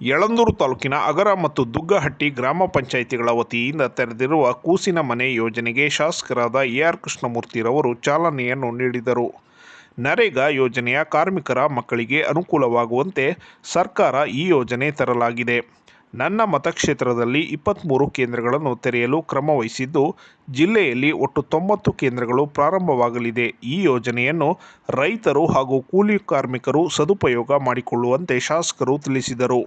ಯಳಂದೂರು ತಾಲೂಕಿನ ಅಗರ ಮತ್ತು ದುಗ್ಗಹಟ್ಟಿ ಗ್ರಾಮ ಪಂಚಾಯಿತಿಗಳ ವತಿಯಿಂದ ತೆರೆದಿರುವ ಕೂಸಿನ ಮನೆ ಯೋಜನೆಗೆ ಶಾಸಕರಾದ ಎ ಆರ್ ಕೃಷ್ಣಮೂರ್ತಿರವರು ಚಾಲನೆಯನ್ನು ನೀಡಿದರು. ನರೇಗಾ ಯೋಜನೆಯ ಕಾರ್ಮಿಕರ ಮಕ್ಕಳಿಗೆ ಅನುಕೂಲವಾಗುವಂತೆ ಸರ್ಕಾರ ಈ ಯೋಜನೆ ತರಲಾಗಿದೆ. ನನ್ನ ಮತಕ್ಷೇತ್ರದಲ್ಲಿ ಇಪ್ಪತ್ತ್ಮೂರು ಕೇಂದ್ರಗಳನ್ನು ತೆರೆಯಲು ಕ್ರಮ ವಹಿಸಿದ್ದು, ಜಿಲ್ಲೆಯಲ್ಲಿ ಒಟ್ಟು ತೊಂಬತ್ತು ಕೇಂದ್ರಗಳು ಪ್ರಾರಂಭವಾಗಲಿದೆ. ಈ ಯೋಜನೆಯನ್ನು ರೈತರು ಹಾಗೂ ಕೂಲಿ ಕಾರ್ಮಿಕರು ಸದುಪಯೋಗ ಮಾಡಿಕೊಳ್ಳುವಂತೆ ಶಾಸಕರು ತಿಳಿಸಿದರು.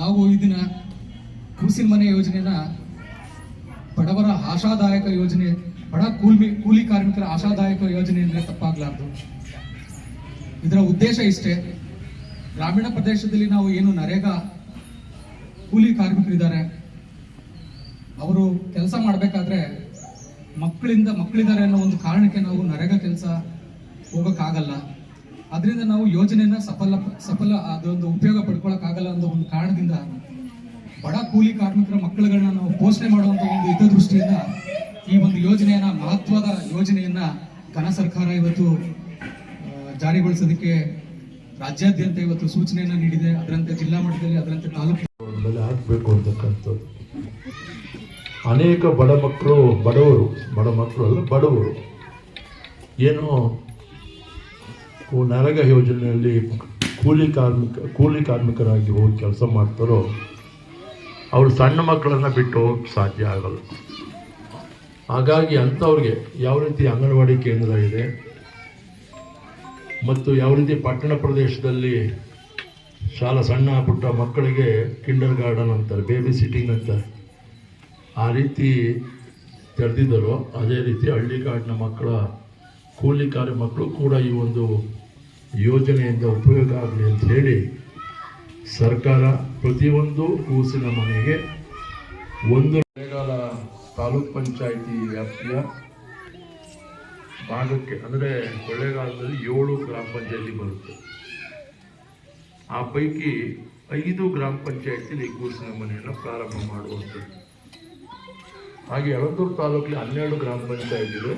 ನಾವು ಇದನ್ನ ಕೂಸಿನ ಮನೆ ಯೋಜನೆನ ಬಡವರ ಆಶಾದಾಯಕ ಯೋಜನೆ ಬಡ ಕೂಲಿ ಕೂಲಿ ಕಾರ್ಮಿಕರ ಆಶಾದಾಯಕ ಯೋಜನೆ ಅಂದರೆ ತಪ್ಪಾಗಲಾರ್ದು. ಇದರ ಉದ್ದೇಶ ಇಷ್ಟೇ, ಗ್ರಾಮೀಣ ಪ್ರದೇಶದಲ್ಲಿ ನಾವು ಏನು ನರೇಗಾ ಕೂಲಿ ಕಾರ್ಮಿಕರಿದ್ದಾರೆ, ಅವರು ಕೆಲಸ ಮಾಡಬೇಕಾದ್ರೆ ಮಕ್ಕಳಿಂದ ಮಕ್ಕಳಿದ್ದಾರೆ ಅನ್ನೋ ಒಂದು ಕಾರಣಕ್ಕೆ ನಾವು ನರೇಗಾ ಕೆಲಸ ಹೋಗೋಕ್ಕಾಗಲ್ಲ. ಅದರಿಂದ ನಾವು ಯೋಜನೆಯನ್ನ ಸಫಲ ಸಫಲ, ಅದೊಂದು ಉಪಯೋಗ ಪಡ್ಕೊಳ್ಳೋಕ್ಕಾಗಲ್ಲ ಅನ್ನೋ ಒಂದು ಕಾರಣದಿಂದ ಬಡ ಕೂಲಿ ಕಾರ್ಮಿಕರ ಮಕ್ಕಳುಗಳನ್ನ ನಾವು ಪೋಷಣೆ ಮಾಡುವಂತ ಒಂದು ಹಿತದೃಷ್ಟಿಯಿಂದ ಈ ಒಂದು ಯೋಜನೆಯನ್ನ ಮಹತ್ವದ ಯೋಜನೆಯನ್ನ ಘನ ಸರ್ಕಾರ ಇವತ್ತು ಜಾರಿಗೊಳಿಸೋದಕ್ಕೆ ರಾಜ್ಯಾದ್ಯಂತ ಇವತ್ತು ಸೂಚನೆಯನ್ನ ನೀಡಿದೆ. ಅದರಂತೆ ಜಿಲ್ಲಾ ಮಟ್ಟದಲ್ಲಿ, ಅದರಂತೆ ತಾಲೂಕು ಹಾಕಬೇಕು ಅಂತಕ್ಕಂಥದ್ದು. ಅನೇಕ ಬಡ ಮಕ್ಕಳು, ಬಡವರು, ಬಡ ಮಕ್ಕಳು ಅಲ್ಲ, ಬಡವರು ಏನು ನರೇಗಾ ಯೋಜನೆಯಲ್ಲಿ ಕೂಲಿ ಕಾರ್ಮಿಕ, ಕೂಲಿ ಕಾರ್ಮಿಕರಾಗಿ ಹೋಗಿ ಕೆಲಸ ಮಾಡ್ತಾರೋ, ಅವರು ಸಣ್ಣ ಮಕ್ಕಳನ್ನು ಬಿಟ್ಟು ಹೋಗಕ್ಕೆ ಸಾಧ್ಯ ಆಗಲ್ಲ. ಹಾಗಾಗಿ ಅಂಥವ್ರಿಗೆ ಯಾವ ರೀತಿ ಅಂಗನವಾಡಿ ಕೇಂದ್ರ ಇದೆ ಮತ್ತು ಯಾವ ರೀತಿ ಪಟ್ಟಣ ಪ್ರದೇಶದಲ್ಲಿ ಶಾಲಾ ಸಣ್ಣ ಪುಟ್ಟ ಮಕ್ಕಳಿಗೆ ಕಿಂಡರ್ ಗಾರ್ಡನ್ ಅಂತಾರೆ ಬೇಬಿ ಸಿಟ್ಟಿಂಗ್ ಅಂತಾರೆ ಆ ರೀತಿ ತೆರೆದಿದ್ದರು ಅದೇ ರೀತಿ ಹಳ್ಳಿಗಾಡಿನ ಮಕ್ಕಳ, ಕೂಲಿ ಕಾರ್ಯ ಮಕ್ಕಳು ಕೂಡ ಈ ಒಂದು ಯೋಜನೆಯಿಂದ ಉಪಯೋಗ ಆಗಲಿ ಅಂತ ಹೇಳಿ ಸರ್ಕಾರ ಪ್ರತಿಯೊಂದು ಕೂಸಿನ ಮನೆಗೆ ಒಂದು ತಾಲೂಕ್ ಪಂಚಾಯಿತಿ ವ್ಯಾಪ್ತಿಯ ಭಾಗಕ್ಕೆ, ಅಂದರೆ ಕೊಳ್ಳೇಗಾಲದಲ್ಲಿ ಏಳು ಗ್ರಾಮ ಪಂಚಾಯಿತಿ ಬರುತ್ತೆ. ಆ ಪೈಕಿ ಐದು ಗ್ರಾಮ ಪಂಚಾಯತಿಲಿ ಕೂಸಿನ ಮನೆಯನ್ನು ಪ್ರಾರಂಭ ಮಾಡುವಂಥದ್ದು. ಹಾಗೆ ಯಳಂದೂರು ತಾಲೂಕಲ್ಲಿ ಹನ್ನೆರಡು ಗ್ರಾಮ ಪಂಚಾಯಿತಿಗಳು.